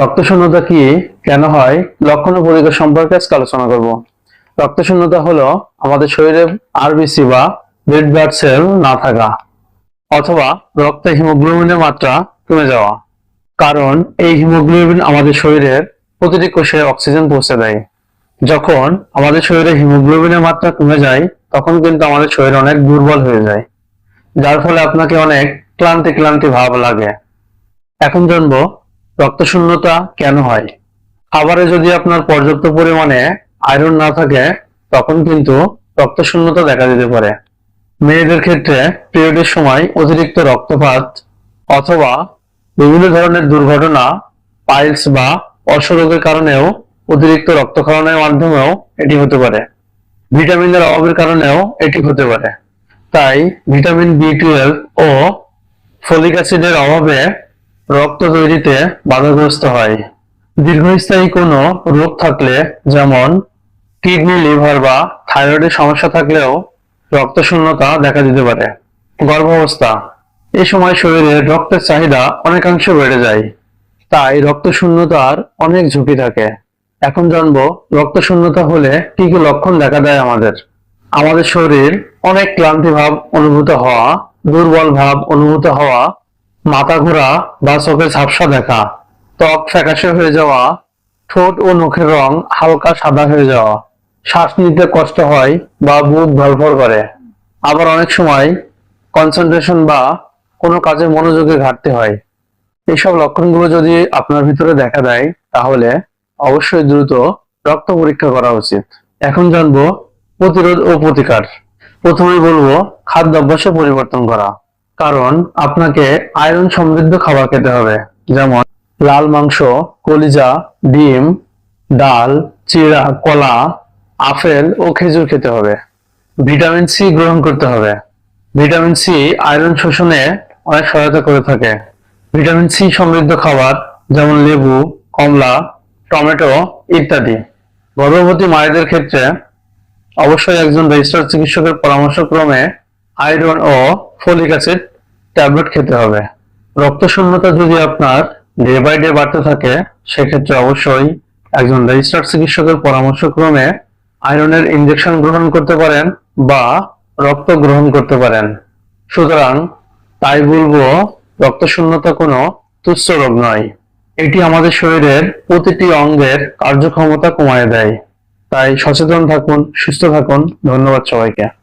রক্তশূন্যতা কি কেন হয়? লক্ষণ ও সম্পর্কে আজকে আলোচনা করব। রক্তশূন্যতা হলো আমাদের শরীরে আরবিসি বা রেড ব্লাড সেল না থাকা অথবা রক্তে হিমোগ্লোবিনের মাত্রা কমে যাওয়া। কারণ এই হিমোগ্লোবিন আমাদের শরীরের প্রতিটি কোষে অক্সিজেন পৌঁছে দেয়। যখন আমাদের শরীরে হিমোগ্লোবিনের মাত্রা কমে যায়, তখন কিন্তু আমাদের শরীর অনেক দুর্বল হয়ে যায়। যার ফলে আপনাকে অনেক ক্লান্তি ক্লান্তি ভাব লাগে। এখন জানব রক্তশূন্যতা কেন হয়? খাবারে যদি আপনার পর্যাপ্ত পরিমাণে আয়রন না থাকে, তখন কিন্তু রক্তশূন্যতা দেখা দিতে পারে। মেয়েদের ক্ষেত্রে পিরিয়ডের সময় অতিরিক্ত রক্তপাত অথবা বিভিন্ন ধরনের দুর্ঘটনা পাইলস বা অর্শরোগের কারণেও অতিরিক্ত রক্তক্ষরণের মাধ্যমেও এটি হতে পারে। ভিটামিনের অভাবের কারণেও এটি হতে পারে। তাই ভিটামিন বি টুয়েলভ ও ফলিক অ্যাসিডের অভাবে রক্ত তৈরিতে বাধাগ্রস্ত হয়। দীর্ঘস্থায়ী কোনো রোগ থাকলে, যেমন কিডনি, লিভার বা থাইরয়েডের সমস্যা থাকলেও রক্ত শূন্যতা দেখা দিতে পারে। গর্ভাবস্থা। এই সময় শরীরে রক্তের চাহিদা অনেকাংশ বেড়ে যায়। তাই রক্ত শূন্যতার অনেক ঝুঁকি থাকে। এখন জানব রক্ত শূন্যতা হলে কি কি লক্ষণ দেখা দেয় আমাদের। আমাদের শরীর অনেক ক্লান্তি ভাব অনুভূত হওয়া, দুর্বল ভাব অনুভূত হওয়া মাথা ঘোরা বা চোখে ঝাপসা দেখা, ত্বক ফ্যাকাশে হয়ে যাওয়া, ঠোঁট ও নখের রং হালকা সাদা হয়ে যাওয়া, শ্বাস নিতে কষ্ট হয় বা বুক ধরফর করে। আবার অনেক সময় কনসেন্ট্রেশন বা কোনো কাজে মনোযোগে ঘাটতি হয়। এইসব লক্ষণগুলো যদি আপনার ভিতরে দেখা দেয়, তাহলে অবশ্যই দ্রুত রক্ত পরীক্ষা করা উচিত। এখন জানব প্রতিরোধ ও প্রতিকার। প্রথমেই বলব, খাদ্যাভ্যাসে পরিবর্তন করা। কারণ আপনাকে আয়রন সমৃদ্ধ খাবার খেতে হবে। যেমন লাল মাংস, কলিজা, ডিম, ডাল, চিড়া, কলা, আপেল ও খেজুর খেতে হবে। ভিটামিন সি গ্রহণ করতে হবে। ভিটামিন সি আয়রন শোষণে অনেক সহায়তা করে থাকে। ভিটামিন সি সমৃদ্ধ খাবার যেমন লেবু, কমলা, টমেটো ইত্যাদি। গর্ভবতী মায়েদের ক্ষেত্রে অবশ্যই একজন রেজিস্টার্ড চিকিৎসকের পরামর্শক্রমে আয়রন ও ফলিক অ্যাসিড ট্যাবলেট খেতে হবে। রক্ত শূন্যতা যদি আপনার ডে বাই ডে বাড়তে থাকে, সেক্ষেত্রে অবশ্যই একজন রেজিস্টার্ড চিকিৎসকের পরামর্শক্রমে আয়রনের ইনজেকশন গ্রহণ করতে পারেন বা রক্ত গ্রহণ করতে পারেন। সুতরাং তাই বলব রক্ত শূন্যতা কোনো তুচ্ছ রোগ নয়। এটি আমাদের শরীরের প্রতিটি অঙ্গের কার্যক্ষমতা কমায় দেয়। তাই সচেতন থাকুন, সুস্থ থাকুন। ধন্যবাদ সবাইকে।